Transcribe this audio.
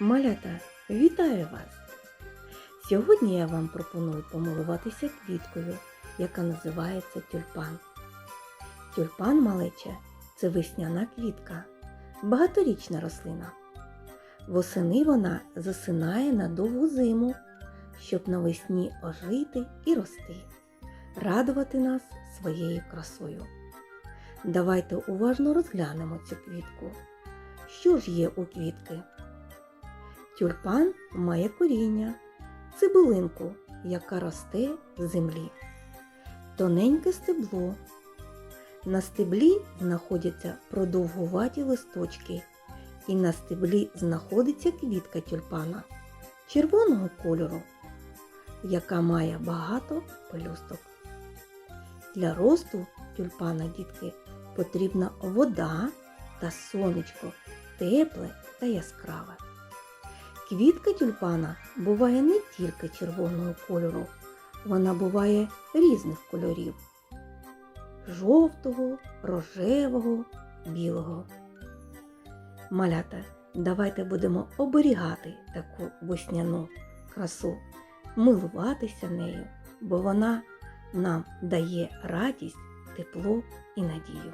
Малята, вітаю вас! Сьогодні я вам пропоную помилуватися квіткою, яка називається тюльпан. Тюльпан малеча це весняна квітка, багаторічна рослина. Восени вона засинає на довгу зиму, щоб навесні ожити і рости, радувати нас своєю красою. Давайте уважно розглянемо цю квітку. Що ж є у квітки? Тюльпан має коріння, цибулинку, яка росте з землі, тоненьке стебло. На стеблі знаходяться продовгуваті листочки, і на стеблі знаходиться квітка тюльпана червоного кольору, яка має багато пелюсток. Для росту тюльпана дітки потрібна вода та сонечко, тепле та яскраве. Квітка тюльпана буває не тільки червоного кольору, вона буває різних кольорів жовтого, рожевого, білого. Малята, давайте будемо оберігати таку весняну красу, милуватися нею, бо вона нам дає радість, тепло і надію.